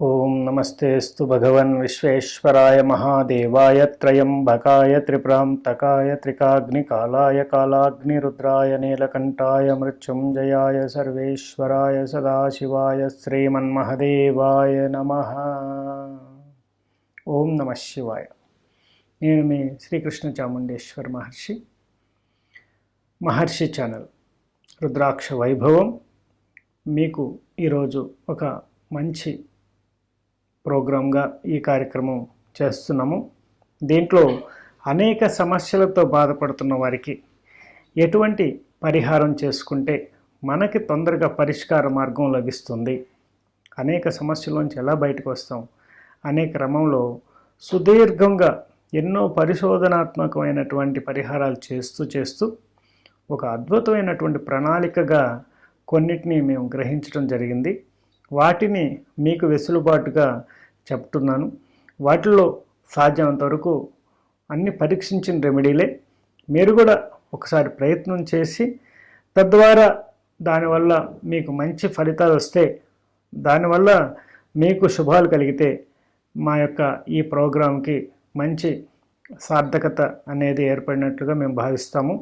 ఓం నమస్తేస్తు భగవన్ విశ్వేశ్వరాయ మహాదేవాయ త్రయంబకాయ త్రిప్రాంతకాయ త్రికాగ్నికాలాయ కాలాగ్నిరుద్రాయ నీలకంఠాయ మృత్యుంజయాయ సర్వేశ్వరాయ సదాశివాయ శ్రీమన్మహదేవాయ నమ. ఓం నమ శివాయ. నేను మీ శ్రీకృష్ణ చాముండేశ్వర్ మహర్షి మహర్షి ఛానల్ రుద్రాక్ష వైభవం. మీకు ఈరోజు ఒక మంచి ప్రోగ్రాంగా ఈ కార్యక్రమం చేస్తున్నాము. దీంట్లో అనేక సమస్యలతో బాధపడుతున్న వారికి ఎటువంటి పరిహారం చేసుకుంటే మనకి తొందరగా పరిష్కార మార్గం లభిస్తుంది. అనేక సమస్యలోంచి ఎలా బయటకు వస్తాం? అనే క్రమంలో సుదీర్ఘంగా ఎన్నో పరిశోధనాత్మకమైనటువంటి పరిహారాలు చేస్తూ చేస్తూ ఒక అద్భుతమైనటువంటి ప్రణాళికగా కొన్నిటిని మేము గ్రహించడం జరిగింది. వాటిని మీకు వెసులుబాటుగా చెప్తున్నాను. వాటిలో సాధ్యమంత వరకు అన్ని పరీక్షించిన రెమెడీలే. మీరు కూడా ఒకసారి ప్రయత్నం చేసి తద్వారా దానివల్ల మీకు మంచి ఫలితాలు వస్తే దానివల్ల మీకు శుభాలు కలిగితే మా యొక్క ఈ ప్రోగ్రాంకి మంచి సార్థకత అనేది ఏర్పడినట్లుగా మేము భావిస్తాము.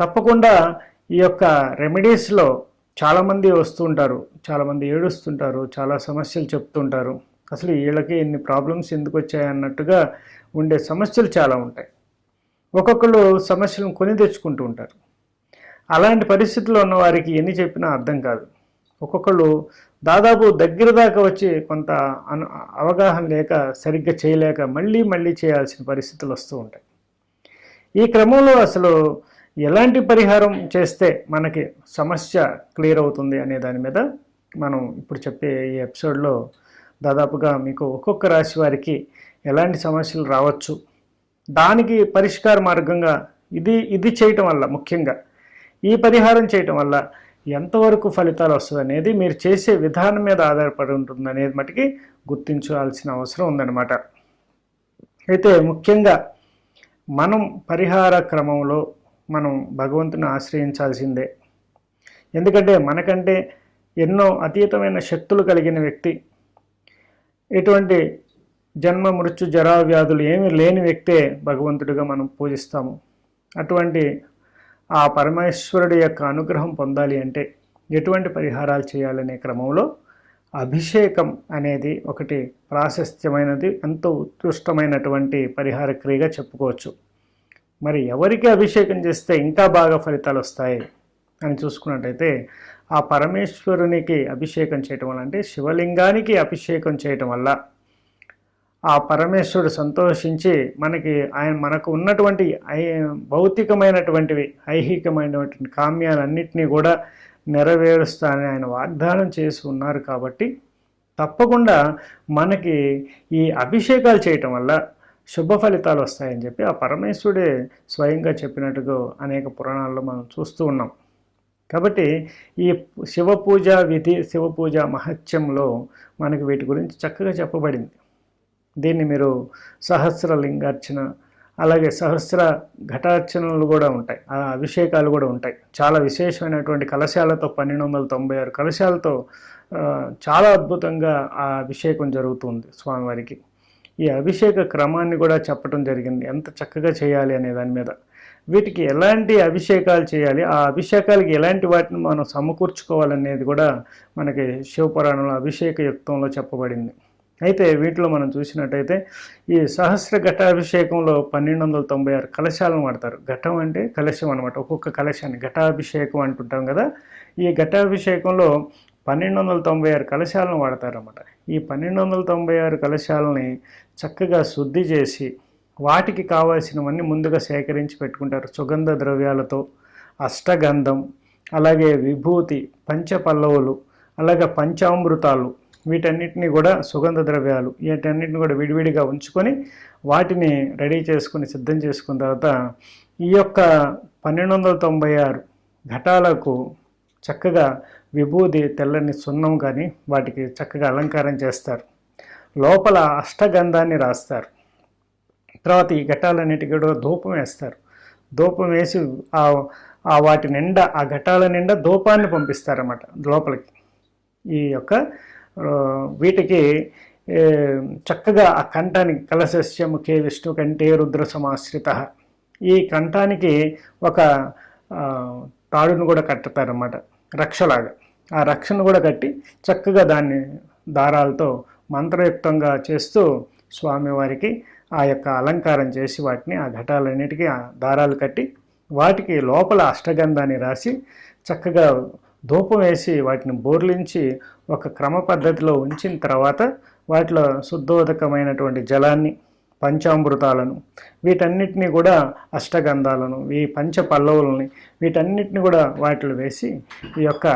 తప్పకుండా ఈ యొక్క రెమెడీస్లో చాలామంది వస్తుంటారు చాలామంది ఏడుస్తుంటారు చాలా సమస్యలు చెప్తుంటారు. అసలు వీళ్ళకి ఎన్ని ప్రాబ్లమ్స్ ఎందుకు వచ్చాయన్నట్టుగా ఉండే సమస్యలు చాలా ఉంటాయి. ఒక్కొక్కరు సమస్యలను కొని తెచ్చుకుంటూ ఉంటారు. అలాంటి పరిస్థితుల్లో ఉన్న వారికి ఎన్ని చెప్పినా అర్థం కాదు. ఒక్కొక్కళ్ళు దాదాపు దగ్గర దాకా వచ్చి కొంత అను అవగాహన లేక సరిగ్గా చేయలేక మళ్ళీ మళ్ళీ చేయాల్సిన పరిస్థితులు వస్తూ ఉంటాయి. ఈ క్రమంలో అసలు ఎలాంటి పరిహారం చేస్తే మనకి సమస్య క్లియర్ అవుతుంది అనే దాని మీద మనం ఇప్పుడు చెప్పే ఈ ఎపిసోడ్లో దాదాపుగా మీకు ఒక్కొక్క రాశి వారికి ఎలాంటి సమస్యలు రావచ్చు దానికి పరిష్కార మార్గంగా ఇది ఇది చేయటం వల్ల ముఖ్యంగా ఈ పరిహారం చేయటం వల్ల ఎంతవరకు ఫలితాలు వస్తుంది అనేది మీరు చేసే విధానం మీద ఆధారపడి ఉంటుంది అనేది మటుకి గుర్తించాల్సిన అవసరం ఉందన్నమాట. అయితే ముఖ్యంగా మనం పరిహార క్రమంలో మనం భగవంతుని ఆశ్రయించాల్సిందే. ఎందుకంటే మనకంటే ఎన్నో అతీతమైన శక్తులు కలిగిన వ్యక్తి ఎటువంటి జన్మ మృత్యు జరా వ్యాధులు ఏమీ లేని వ్యక్తే భగవంతుడిగా మనం పూజిస్తాము. అటువంటి ఆ పరమేశ్వరుడి యొక్క అనుగ్రహం పొందాలి అంటే ఎటువంటి పరిహారాలు చేయాలనే క్రమంలో అభిషేకం అనేది ఒకటి ప్రాశస్త్యమైనది ఎంతో ఉత్కృష్టమైనటువంటి పరిహార క్రియగా చెప్పుకోవచ్చు. మరి ఎవరికి అభిషేకం చేస్తే ఇంకా బాగా ఫలితాలు వస్తాయి అని చూసుకున్నట్టయితే ఆ పరమేశ్వరునికి అభిషేకం చేయటం వల్ల అంటే శివలింగానికి అభిషేకం చేయటం వల్ల ఆ పరమేశ్వరుడు సంతోషించి మనకి ఆయన మనకు ఉన్నటువంటి ఐ భౌతికమైనటువంటివి ఐహికమైనటువంటి కామ్యాలన్నింటినీ కూడా నెరవేరుస్తానని ఆయన వాగ్దానం చేసి ఉన్నారు కాబట్టి తప్పకుండా మనకి ఈ అభిషేకాలు చేయటం వల్ల శుభ ఫలితాలు వస్తాయని చెప్పి ఆ పరమేశ్వరుడే స్వయంగా చెప్పినట్టుగా అనేక పురాణాల్లో మనం చూస్తూ ఉన్నాం. కాబట్టి ఈ శివ పూజ విధి శివ పూజ మహత్యంలో మనకి వీటి గురించి చక్కగా చెప్పబడింది. దీన్ని మీరు సహస్ర లింగార్చన అలాగే సహస్ర ఘటార్చనలు కూడా ఉంటాయి. ఆ అభిషేకాలు కూడా ఉంటాయి. చాలా విశేషమైనటువంటి కలశాలతో పన్నెండు వందల తొంభై ఆరు కలశాలతో చాలా అద్భుతంగా ఆ అభిషేకం జరుగుతుంది స్వామివారికి. ఈ అభిషేక క్రమాన్ని కూడా చెప్పడం జరిగింది. ఎంత చక్కగా చేయాలి అనే దాని మీద. వీటికి ఎలాంటి అభిషేకాలు చేయాలి? ఆ అభిషేకాలకి ఎలాంటి వాటిని మనం సమకూర్చుకోవాలనేది కూడా మనకి శివపురాణంలో అభిషేక యుక్తంలో చెప్పబడింది. అయితే వీటిలో మనం చూసినట్టయితే ఈ సహస్ర ఘటాభిషేకంలో పన్నెండు వందల తొంభై ఆరు కలశాలను వాడతారు. ఘటం అంటే కలశం అనమాట ఒక్కొక్క కలశాన్ని ఘటాభిషేకం అంటుంటాం కదా. ఈ ఘటాభిషేకంలో పన్నెండు వందల తొంభై ఆరు కలశాలను వాడతారన్నమాట. ఈ పన్నెండు వందల తొంభై ఆరు కలశాలని చక్కగా శుద్ధి చేసి వాటికి కావాల్సినవన్నీ ముందుగా సేకరించి పెట్టుకుంటారు. సుగంధ ద్రవ్యాలతో అష్టగంధం అలాగే విభూతి పంచపల్లవులు అలాగే పంచామృతాలు వీటన్నిటిని కూడా సుగంధ ద్రవ్యాలు వీటన్నిటిని కూడా విడివిడిగా ఉంచుకొని వాటిని రెడీ చేసుకొని సిద్ధం చేసుకున్న తర్వాత ఈ యొక్క పన్నెండు వందల తొంభై ఆరు ఘటాలకు చక్కగా విభూది తెల్లని సున్నం కానీ వాటికి చక్కగా అలంకారం చేస్తారు. లోపల అష్టగంధాన్ని రాస్తారు. తర్వాత ఈ ఘటాలన్నిటికీ కూడా ధూపం వేస్తారు. ధూపం వేసి ఆ వాటి నిండా ఆ ఘటాల నిండా ధూపాన్ని పంపిస్తారన్నమాట లోపలికి. ఈ యొక్క వీటికి చక్కగా ఆ కంఠానికి కలశస్యం కే విష్ణు కంటే రుద్ర సమాశ్రిత. ఈ కంఠానికి ఒక తాడును కూడా కట్టుతారన్నమాట. రక్షలాగా. ఆ రక్షను కూడా కట్టి చక్కగా దాన్ని దారాలతో మంత్రయుక్తంగా చేస్తూ స్వామివారికి ఆ యొక్క అలంకారం చేసి వాటిని ఆ ఘటాలన్నిటికీ ఆ దారాలు కట్టి వాటికి లోపల అష్టగంధాన్ని రాసి చక్కగా ధూపం వేసి వాటిని బోర్లించి ఒక క్రమ పద్ధతిలో ఉంచిన తర్వాత వాటిలో శుద్ధోదకమైనటువంటి జలాన్ని పంచామృతాలను వీటన్నిటిని కూడా అష్టగంధాలను ఈ పంచ పల్లవులని వీటన్నిటిని కూడా వాటిలో వేసి ఈ యొక్క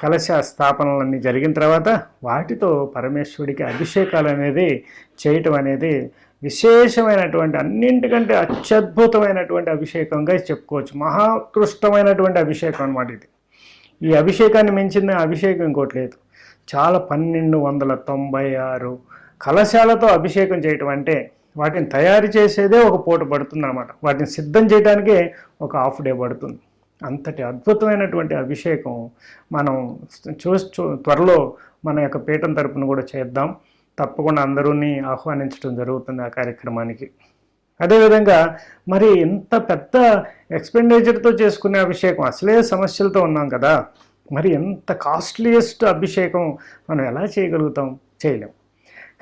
కలశ స్థాపనలన్నీ జరిగిన తర్వాత వాటితో పరమేశ్వరుడికి అభిషేకాలు అనేది చేయటం అనేది విశేషమైనటువంటి అన్నింటికంటే అత్యద్భుతమైనటువంటి అభిషేకంగా చెప్పుకోవచ్చు. మహాకృష్టమైనటువంటి అభిషేకం అనమాట ఇది. ఈ అభిషేకాన్ని మించిన అభిషేకం ఇంకోటి లేదు. చాలా పన్నెండు వందల తొంభై ఆరు కలశాలతో అభిషేకం చేయటం అంటే వాటిని తయారు చేసేదే ఒక పూట పడుతుంది అనమాట వాటిని సిద్ధం చేయడానికే ఒక హాఫ్ డే పడుతుంది. అంతటి అద్భుతమైనటువంటి అభిషేకం మనం చూ చూ- త్వరలో మన యొక్క పీఠం తరపున కూడా చేద్దాం. తప్పకుండా అందరూని ఆహ్వానించడం జరుగుతుంది ఆ కార్యక్రమానికి. అదేవిధంగా మరి ఇంత పెద్ద ఎక్స్పెండిచర్తో చేసుకునే అభిషేకం అసలే సమస్యలతో ఉన్నాం కదా. మరి ఎంత కాస్ట్లీయెస్ట్ అభిషేకం మనం ఎలా చేయగలుగుతాం? చేయలేం.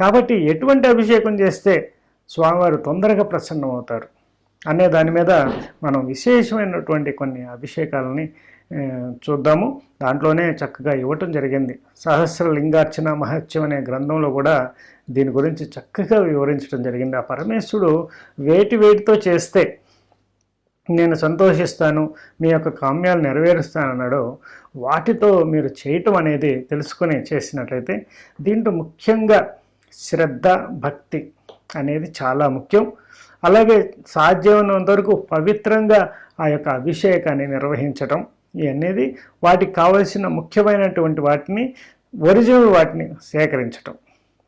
కాబట్టి ఎటువంటి అభిషేకం చేస్తే స్వామివారు తొందరగా ప్రసన్నమవుతారు అనే దాని మీద మనం విశేషమైనటువంటి కొన్ని అభిషేకాలని చూద్దాము. దాంట్లోనే చక్కగా ఇవ్వటం జరిగింది. సహస్ర లింగార్చన మహత్యం అనే గ్రంథంలో కూడా దీని గురించి చక్కగా వివరించడం జరిగింది. ఆ పరమేశ్వరుడు వేటి వేటితో చేస్తే నేను సంతోషిస్తాను మీ యొక్క కామ్యాలు నెరవేరుస్తానన్నాడు వాటితో మీరు చేయటం అనేది తెలుసుకొని చేసినట్లయితే దీంట్లో ముఖ్యంగా శ్రద్ధ భక్తి అనేది చాలా ముఖ్యం. అలాగే సాధ్యమైనంత వరకు పవిత్రంగా ఆ యొక్క అభిషేకాన్ని నిర్వహించటం ఇవన్నీ వాటికి కావలసిన ముఖ్యమైనటువంటి వాటిని ఒరిజినల్ వాటిని సేకరించటం.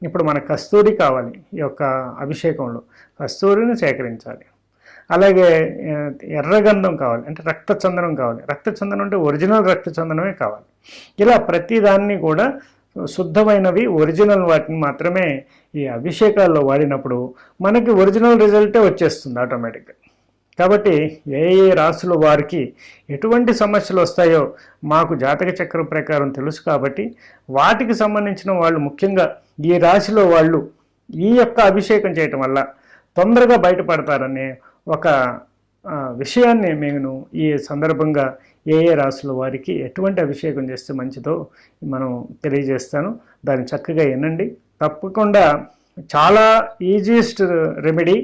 ఇప్పుడు మన కస్తూరి కావాలి ఈ యొక్క అభిషేకంలో. కస్తూరిని సేకరించాలి. అలాగే ఎర్రగంధం కావాలి అంటే రక్తచందనం కావాలి. రక్తచందనం అంటే ఒరిజినల్ రక్తచందనమే కావాలి. ఇలా ప్రతిదాన్ని కూడా శుద్ధమైనవి ఒరిజినల్ వాటిని మాత్రమే ఈ అభిషేకాల్లో వాడినప్పుడు మనకి ఒరిజినల్ రిజల్టే వచ్చేస్తుంది ఆటోమేటిక్గా. కాబట్టి ఏ ఏ రాసుల వారికి ఎటువంటి సమస్యలు వస్తాయో మాకు జాతక చక్రం ప్రకారం తెలుసు కాబట్టి వాటికి సంబంధించిన వాళ్ళు ముఖ్యంగా ఈ రాశిలో వాళ్ళు ఈ యొక్క అభిషేకం చేయటం వల్ల తొందరగా బయటపడతారనే ఒక విషయాన్ని నేను ఈ సందర్భంగా ఏ ఏ రాసుల వారికి ఎటువంటి అభిషేకం చేస్తే మంచిదో మనం తెలియజేస్తాను. దాన్ని చక్కగా వినండి. తప్పకుండా చాలా ఈజియెస్ట్ రెమెడీ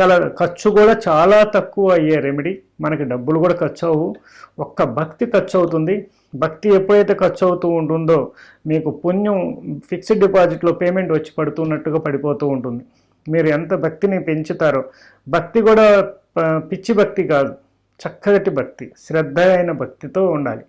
చాలా ఖర్చు కూడా చాలా తక్కువ అయ్యే రెమెడీ. మనకి డబ్బులు కూడా ఖర్చు అవ్వు ఒక్క భక్తి ఖర్చు అవుతుంది భక్తి ఎప్పుడైతే ఖర్చు అవుతూ ఉంటుందో మీకు పుణ్యం ఫిక్స్డ్ డిపాజిట్లో పేమెంట్ వచ్చి పడుతున్నట్టుగా పడిపోతూ ఉంటుంది. మీరు ఎంత భక్తిని పెంచుతారో. భక్తి కూడా పిచ్చి భక్తి కాదు. చక్కటి భక్తి శ్రద్ధ అయిన భక్తితో ఉండాలి.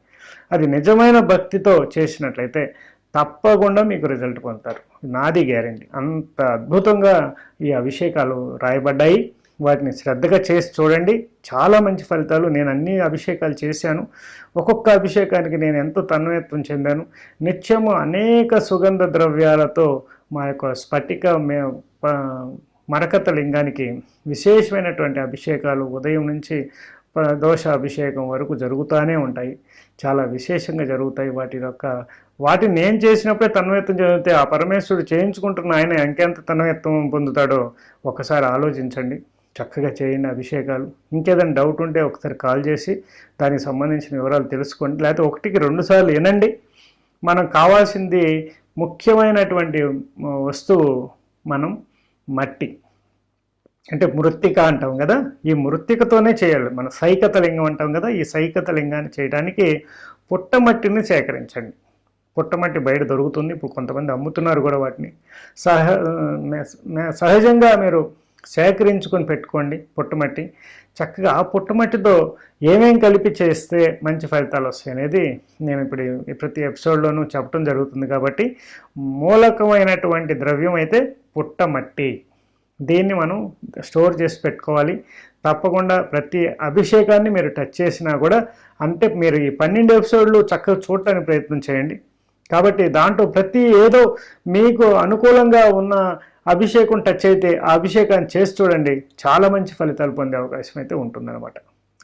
అది నిజమైన భక్తితో చేసినట్లయితే తప్పకుండా మీకు రిజల్ట్ పొందుతారు. నాది గ్యారంటీ. అంత అద్భుతంగా ఈ అభిషేకాలు రాయబడ్డాయి. వాటిని శ్రద్ధగా చేసి చూడండి. చాలా మంచి ఫలితాలు. నేను అన్ని అభిషేకాలు చేశాను. ఒక్కొక్క అభిషేకానికి నేను ఎంతో తన్మయత్వం చెందాను. నిత్యము అనేక సుగంధ ద్రవ్యాలతో మా యొక్క స్ఫటిక మే మరకత లింగానికి విశేషమైనటువంటి అభిషేకాలు ఉదయం నుంచి దోష అభిషేకం వరకు జరుగుతూనే ఉంటాయి. చాలా విశేషంగా జరుగుతాయి వాటి యొక్క వాటిని నేను చేసినప్పుడే తన్వయత్వం చదివితే ఆ పరమేశ్వరుడు చేయించుకుంటున్న ఆయన ఇంకెంత తన్వయత్వం పొందుతాడో ఒకసారి ఆలోచించండి. చక్కగా చేయండి అభిషేకాలు. ఇంకేదైనా డౌట్ ఉంటే ఒకసారి కాల్ చేసి దానికి సంబంధించిన వివరాలు తెలుసుకోండి. లేకపోతే ఒకటికి రెండుసార్లు వినండి. మనం కావాల్సింది ముఖ్యమైనటువంటి వస్తువు మనం మట్టి. అంటే మృత్తిక అంటాం కదా ఈ మృత్తికతోనే చేయాలి. మన సైకత లింగం అంటాం కదా ఈ సైకత లింగాన్ని చేయడానికి పుట్టమట్టిని సేకరించండి. పుట్టమట్టి బయట దొరుకుతుంది ఇప్పుడు కొంతమంది అమ్ముతున్నారు కూడా వాటిని. సహ సహజంగా మీరు సేకరించుకొని పెట్టుకోండి పుట్టమట్టి. చక్కగా ఆ పుట్టమట్టితో ఏమేం కలిపి చేస్తే మంచి ఫలితాలు వస్తాయి అనేది నేను ఇప్పుడు ప్రతి ఎపిసోడ్లోనూ చెప్పడం జరుగుతుంది కాబట్టి మూలకమైనటువంటి ద్రవ్యం అయితే పుట్టమట్టి. దీన్ని మనం స్టోర్ చేసి పెట్టుకోవాలి. తప్పకుండా ప్రతి అభిషేకాన్ని మీరు టచ్ చేసినా కూడా అంటే మీరు ఈ పన్నెండు ఎపిసోడ్లు చక్కగా చూడటానికి ప్రయత్నం చేయండి. కాబట్టి దాంట్లో ప్రతి ఏదో మీకు అనుకూలంగా ఉన్న అభిషేకం టచ్ అయితే ఆ అభిషేకాన్ని చేసి చూడండి. చాలా మంచి ఫలితాలు పొందే అవకాశం అయితే ఉంటుందన్నమాట.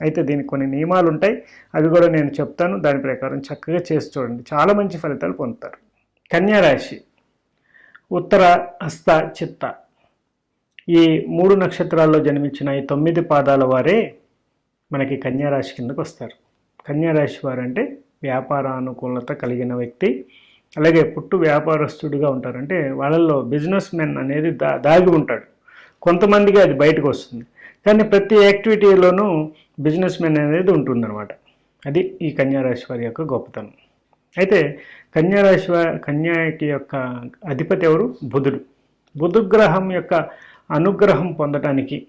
అయితే దీనికి కొన్ని నియమాలు ఉంటాయి. అవి కూడా నేను చెప్తాను. దాని ప్రకారం చక్కగా చేసి చూడండి. చాలా మంచి ఫలితాలు పొందుతారు. కన్యారాశి. ఉత్తర హస్త చిత్త. ఈ మూడు నక్షత్రాల్లో జన్మించిన ఈ తొమ్మిది పాదాల వారే మనకి కన్యారాశి కిందకు వస్తారు. కన్యారాశి వారు అంటే వ్యాపార అనుకూలత కలిగిన వ్యక్తి అలాగే పుట్టు వ్యాపారస్తుడిగా ఉంటారంటే వాళ్ళల్లో బిజినెస్ మెన్ అనేది దా దాగి ఉంటాడు. కొంతమందికి అది బయటకు వస్తుంది. కానీ ప్రతి యాక్టివిటీలోనూ బిజినెస్ మెన్ అనేది ఉంటుందన్నమాట. అది ఈ కన్యారాశి వారి యొక్క గొప్పతనం. అయితే కన్యారాశి వారి కన్యాకి యొక్క అధిపతి ఎవరు? బుధుడు. బుధుగ్రహం యొక్క అనుగ్రహం పొందటానికి.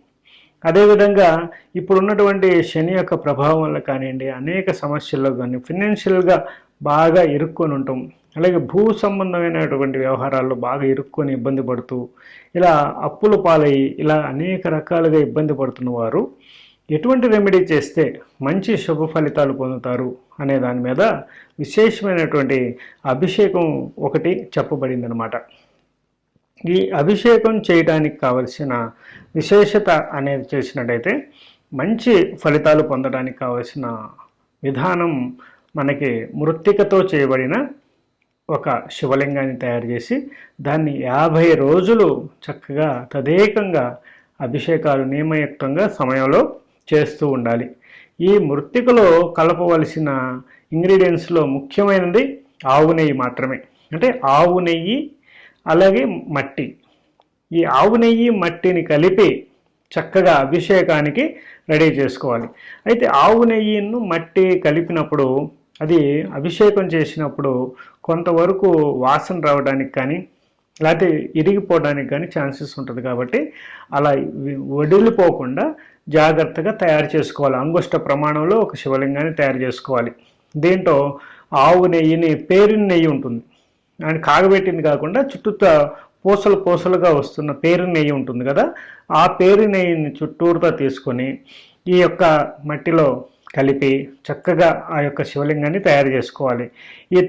అదేవిధంగా ఇప్పుడున్నటువంటి శని యొక్క ప్రభావం వల్ల కానివ్వండి అనేక సమస్యల్లో కానీ ఫినాన్షియల్గా బాగా ఇరుక్కొని ఉంటాం అలాగే భూ సంబంధమైనటువంటి వ్యవహారాల్లో బాగా ఇరుక్కొని ఇబ్బంది పడుతూ ఇలా అప్పుల పాలయ్యి ఇలా అనేక రకాలుగా ఇబ్బంది పడుతున్న వారు ఎటువంటి రెమెడీ చేస్తే మంచి శుభ ఫలితాలు పొందుతారు అనే దాని మీద విశేషమైనటువంటి అభిషేకం ఒకటి చెప్పబడిందనమాట ఈ అభిషేకం చేయడానికి కావలసిన విశేషత అనేది చేసినట్టయితే మంచి ఫలితాలు పొందడానికి కావలసిన విధానం మనకి మృత్తికతో చేయబడిన ఒక శివలింగాన్ని తయారు చేసి దాన్ని యాభై రోజులు చక్కగా తదేకంగా అభిషేకాలు నియమయుక్తంగా సమయంలో చేస్తూ ఉండాలి. ఈ మృత్తికలో కలపవలసిన ఇంగ్రీడియంట్స్లో ముఖ్యమైనది ఆవు నెయ్యి మాత్రమే. అంటే ఆవు నెయ్యి అలాగే మట్టి. ఈ ఆవు నెయ్యి మట్టిని కలిపి చక్కగా అభిషేకానికి రెడీ చేసుకోవాలి. అయితే ఆవు నెయ్యిను మట్టి కలిపినప్పుడు అది అభిషేకం చేసినప్పుడు కొంతవరకు వాసన రావడానికి కానీ లేకపోతే ఇరిగిపోవడానికి కానీ ఛాన్సెస్ ఉంటుంది కాబట్టి అలా వడిలిపోకుండా జాగ్రత్తగా తయారు చేసుకోవాలి. అంగుష్ట ప్రమాణంలో ఒక శివలింగాన్ని తయారు చేసుకోవాలి. దీంట్లో ఆవు నెయ్యిని పేరిన నెయ్యి ఉంటుంది. ఆయన కాగబెట్టింది కాకుండా చుట్టూ పూసలు పూసలుగా వస్తున్న పేరు నెయ్యి ఉంటుంది కదా ఆ పేరు నెయ్యిని చుట్టూరుతో తీసుకొని ఈ యొక్క మట్టిలో కలిపి చక్కగా ఆ యొక్క శివలింగాన్ని తయారు చేసుకోవాలి. ఈ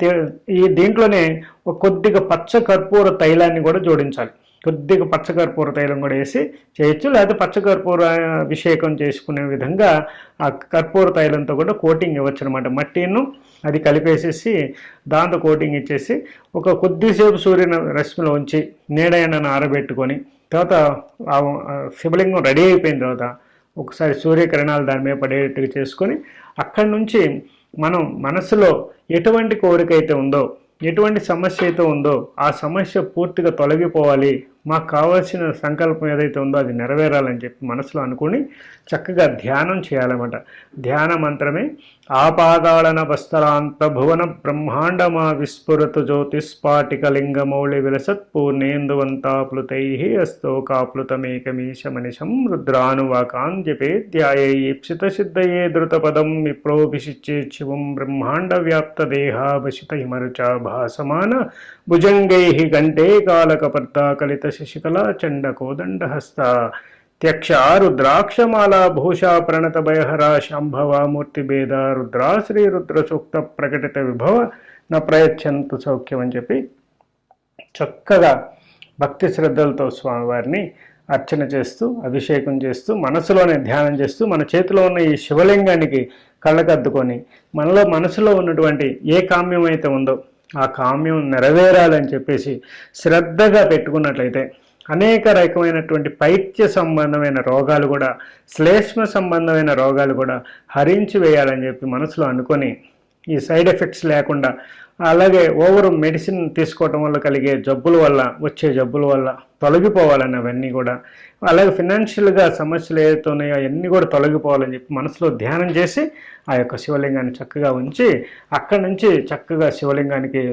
ఈ దీంట్లోనే ఒక కొద్దిగా పచ్చ కర్పూర తైలాన్ని కూడా జోడించాలి. కొద్దిగా పచ్చకర్పూర తైలం కూడా వేసి చేయొచ్చు. లేకపోతే పచ్చకర్పూర అభిషేకం చేసుకునే విధంగా ఆ కర్పూర తైలంతో కూడా కోటింగ్ ఇవ్వచ్చు అనమాట మట్టిను అది కలిపేసేసి దాంతో కోటింగ్ ఇచ్చేసి ఒక కొద్దిసేపు సూర్యుని రశ్మిలో ఉంచి నీడైనా ఆరబెట్టుకొని తర్వాత శివలింగం రెడీ అయిపోయిన తర్వాత ఒకసారి సూర్యకిరణాలు దాని మీద పడేటట్టుగా చేసుకొని అక్కడి నుంచి మనం మనసులో ఎటువంటి కోరిక అయితే ఉందో ఎటువంటి సమస్య అయితే ఉందో ఆ సమస్య పూర్తిగా తొలగిపోవాలి మాకు కావాల్సిన సంకల్పం ఏదైతే ఉందో అది నెరవేరాలని చెప్పి మనసులో అనుకుని చక్కగా ధ్యానం చేయాలన్నమాట. ధ్యాన మంత్రమే ఆపాదాళన వస్త్రాంత భువన బ్రహ్మాండమా విస్ఫురతు జ్యోతిస్పాటిక లింగమౌళి విలసత్ పూర్ణేందువంతాప్లుతై అస్తోకాప్లుతమేకమీశమనిశం రుద్రానువాకాన్ జపే ధ్యాయేప్సిత సిద్ధయే ధృతపదం విప్రోభిషిచ్చే శివం బ్రహ్మాండ వ్యాప్త దేహాభసిత హిమరుచా భాసమాన భుజంగై గంటే కాలకపర్తాకలిత శశికళా చండకోదండహస్త. త్యక్ష రుద్రాక్షమాల భూషా ప్రణత భయహర శాంభవ మూర్తిభేద రుద్రా శ్రీ రుద్ర సూక్త ప్రకటిత విభవ. నా ప్రయత్నంతు సౌఖ్యం అని చెప్పి చక్కగా భక్తి శ్రద్ధలతో స్వామివారిని అర్చన చేస్తూ అభిషేకం చేస్తూ మనసులోనే ధ్యానం చేస్తూ మన చేతిలో ఉన్న ఈ శివలింగానికి కళ్ళకద్దుకొని మనలో మనసులో ఉన్నటువంటి ఏ కామ్యం అయితే ఉందో ఆ కామ్యం నెరవేరాలని చెప్పేసి శ్రద్ధగా పెట్టుకున్నట్లయితే అనేక రకమైనటువంటి పైత్య సంబంధమైన రోగాలు కూడా శ్లేష్మ సంబంధమైన రోగాలు కూడా హరించి వేయాలని చెప్పి మనసులో అనుకొని ఈ సైడ్ ఎఫెక్ట్స్ లేకుండా అలాగే ఓవర్ మెడిసిన్ తీసుకోవటం వల్ల కలిగే జబ్బుల వల్ల వచ్చే జబ్బుల వల్ల తొలగిపోవాలని అవన్నీ కూడా. అలాగే ఫినాన్షియల్గా సమస్యలు ఏదైతే ఉన్నాయో అవన్నీ కూడా తొలగిపోవాలని చెప్పి మనసులో ధ్యానం చేసి ఆ యొక్క శివలింగాన్ని చక్కగా ఉంచి అక్కడి నుంచి చక్కగా శివలింగానికి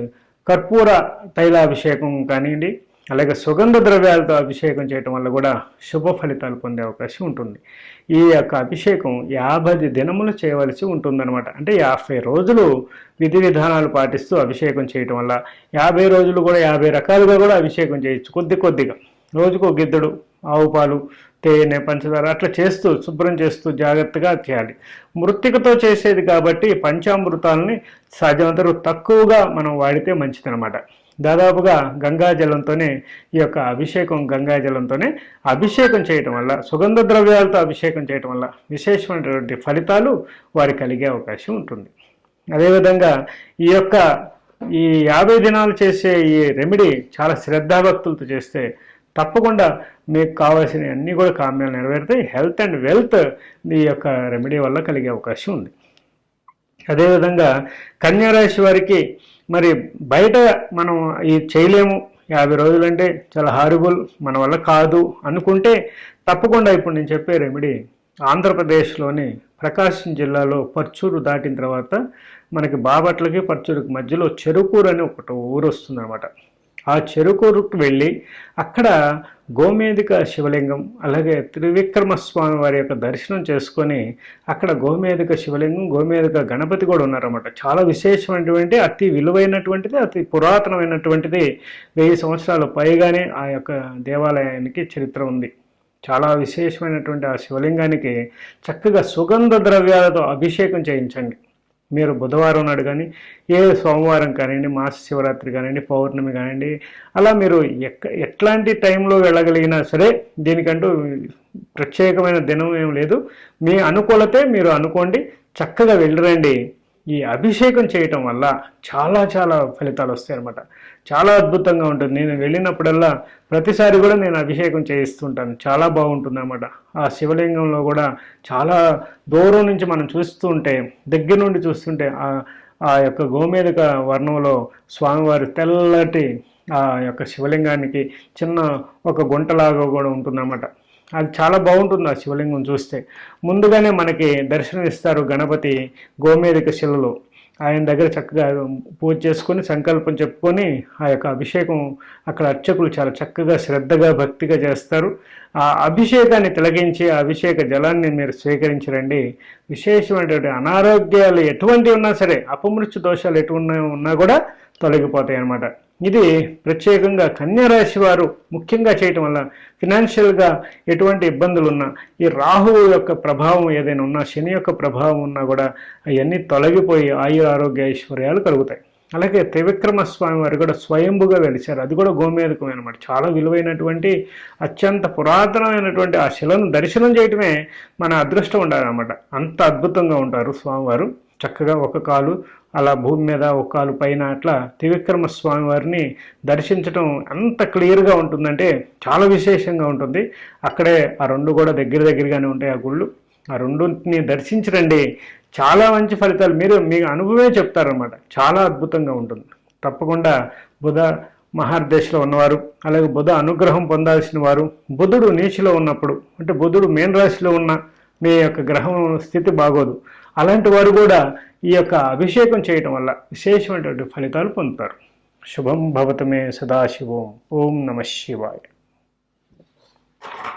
కర్పూర తైలాభిషేకం కానివ్వండి అలాగే సుగంధ ద్రవ్యాలతో అభిషేకం చేయటం వల్ల కూడా శుభ ఫలితాలు పొందే అవకాశం ఉంటుంది. ఈ యొక్క అభిషేకం యాభై దినములు చేయవలసి ఉంటుందన్నమాట. అంటే యాభై రోజులు విధి విధానాలు పాటిస్తూ అభిషేకం చేయటం వల్ల యాభై రోజులు కూడా యాభై రకాలుగా కూడా అభిషేకం చేయొచ్చు కొద్ది కొద్దిగా. రోజుకు గిద్దడు ఆవు పాలు తేనె పంచదార అట్లా చేస్తూ శుభ్రం చేస్తూ జాగ్రత్తగా చేయాలి. మృతికతో చేసేది కాబట్టి పంచామృతాలని సాధ్యమంతరం తక్కువగా మనం వాడితే మంచిదనమాట దాదాపుగా గంగాజలంతోనే ఈ యొక్క అభిషేకం గంగాజలంతోనే అభిషేకం చేయటం వల్ల సుగంధ ద్రవ్యాలతో అభిషేకం చేయటం వల్ల విశేషమైనటువంటి ఫలితాలు వారి కలిగే అవకాశం ఉంటుంది. అదేవిధంగా ఈ యొక్క ఈ యాభై దినాలు చేసే ఈ రెమెడీ చాలా శ్రద్ధాభక్తులతో చేస్తే తప్పకుండా మీకు కావాల్సిన అన్నీ కూడా కామ్యాలు నెరవేరుతాయి. హెల్త్ అండ్ వెల్త్ ఈ యొక్క రెమెడీ వల్ల కలిగే అవకాశం ఉంది. అదేవిధంగా కన్యారాశి వారికి మరి బయట మనం ఈ చేయలేము. యాభై రోజులంటే చాలా హారిబుల్ మన వల్ల కాదు అనుకుంటే తప్పకుండా ఇప్పుడు నేను చెప్పే రెమెడీ ఆంధ్రప్రదేశ్లోని ప్రకాశం జిల్లాలో పర్చూరు దాటిన తర్వాత మనకి బాపట్లకి పర్చూరుకి మధ్యలో చెరుకూరు అని ఒకటి ఊరు వస్తుందన్నమాట. ఆ చెరుకూరుకు వెళ్ళి అక్కడ గోమేదిక శివలింగం అలాగే త్రివిక్రమ స్వామి వారి యొక్క దర్శనం చేసుకొని అక్కడ గోమేదిక శివలింగం గోమేదిక గణపతి కూడా ఉన్నారన్నమాట. చాలా విశేషమైనటువంటి అతి విలువైనటువంటిది అతి పురాతనమైనటువంటిది వెయ్యి సంవత్సరాల పైగానే ఆ యొక్క దేవాలయానికి చరిత్ర ఉంది. చాలా విశేషమైనటువంటి ఆ శివలింగానికి చక్కగా సుగంధ ద్రవ్యాలతో అభిషేకం చేయించండి. మీరు బుధవారం నాడు కానీ ఏ సోమవారం కానివ్వండి మాస శివరాత్రి కానివ్వండి పౌర్ణమి కానివ్వండి అలా మీరు ఎక్క ఎట్లాంటి టైంలో వెళ్ళగలిగినా సరే దీనికంటూ ప్రత్యేకమైన దినం ఏం లేదు. మీ అనుకూలతే మీరు అనుకోండి చక్కగా వెళ్ళరండి. ఈ అభిషేకం చేయటం వల్ల చాలా చాలా ఫలితాలు వస్తాయి అనమాట చాలా అద్భుతంగా ఉంటుంది. నేను వెళ్ళినప్పుడల్లా ప్రతిసారి కూడా నేను అభిషేకం చేయిస్తుంటాను. చాలా బాగుంటుంది అనమాట ఆ శివలింగంలో కూడా చాలా దూరం నుంచి మనం చూస్తుంటే దగ్గర నుండి చూస్తుంటే ఆ ఆ యొక్క గోమేదిక వర్ణంలో స్వామివారి తెల్లటి ఆ యొక్క శివలింగానికి చిన్న ఒక గుంటలాగా కూడా ఉంటుందన్నమాట. అది చాలా బాగుంటుంది ఆ శివలింగం చూస్తే. ముందుగానే మనకి దర్శనం ఇస్తారు గణపతి గోమేదిక శిలలో. ఆయన దగ్గర చక్కగా పూజ చేసుకొని సంకల్పం చెప్పుకొని ఆ యొక్క అభిషేకం అక్కడ అర్చకులు చాలా చక్కగా శ్రద్ధగా భక్తిగా చేస్తారు. ఆ అభిషేకాన్ని తిలగించి ఆ అభిషేక జలాన్ని మీరు స్వీకరించరండి. విశేషమైనటువంటి అనారోగ్యాలు ఎటువంటి ఉన్నా సరే అపమృత్యు దోషాలు ఎటువంటి ఉన్నా కూడా తొలగిపోతాయి అన్నమాట ఇది ప్రత్యేకంగా కన్యారాశి వారు ముఖ్యంగా చేయటం వల్ల ఫినాన్షియల్గా ఎటువంటి ఇబ్బందులు ఉన్నా ఈ రాహువు యొక్క ప్రభావం ఏదైనా ఉన్నా శని యొక్క ప్రభావం ఉన్నా కూడా అవన్నీ తొలగిపోయి ఆయు ఆరోగ్య ఐశ్వర్యాలు కలుగుతాయి. అలాగే త్రివిక్రమ స్వామి వారు కూడా స్వయంభుగా వెలిచారు అది కూడా గోమేదకం అనమాట చాలా విలువైనటువంటి అత్యంత పురాతనమైనటువంటి ఆ శిలను దర్శనం చేయటమే మన అదృష్టం ఉండాలన్నమాట. అంత అద్భుతంగా ఉంటారు స్వామివారు. చక్కగా ఒక కాలు అలా భూమి మీద ఒక కాలు పైన అట్లా త్రివిక్రమ స్వామి వారిని దర్శించడం ఎంత క్లియర్గా ఉంటుందంటే చాలా విశేషంగా ఉంటుంది. అక్కడే ఆ రెండు కూడా దగ్గర దగ్గరగానే ఉంటాయి ఆ గుళ్ళు. ఆ రెండుని దర్శించరండి చాలా మంచి ఫలితాలు. మీరు మీ అనుభవమే చెప్తారనమాట చాలా అద్భుతంగా ఉంటుంది. తప్పకుండా బుధ మహార్దశలో ఉన్నవారు అలాగే బుధ అనుగ్రహం పొందాల్సిన వారు బుధుడు నీచిలో ఉన్నప్పుడు అంటే బుధుడు మేన్ రాశిలో ఉన్న మీ యొక్క గ్రహం స్థితి బాగోదు. అలాంటి వారు కూడా ఈ యొక్క అభిషేకం చేయటం వల్ల విశేషమైనటువంటి ఫలితాలు పొందుతారు. శుభం భవతమే సదాశివం. ఓం నమ శివాయ.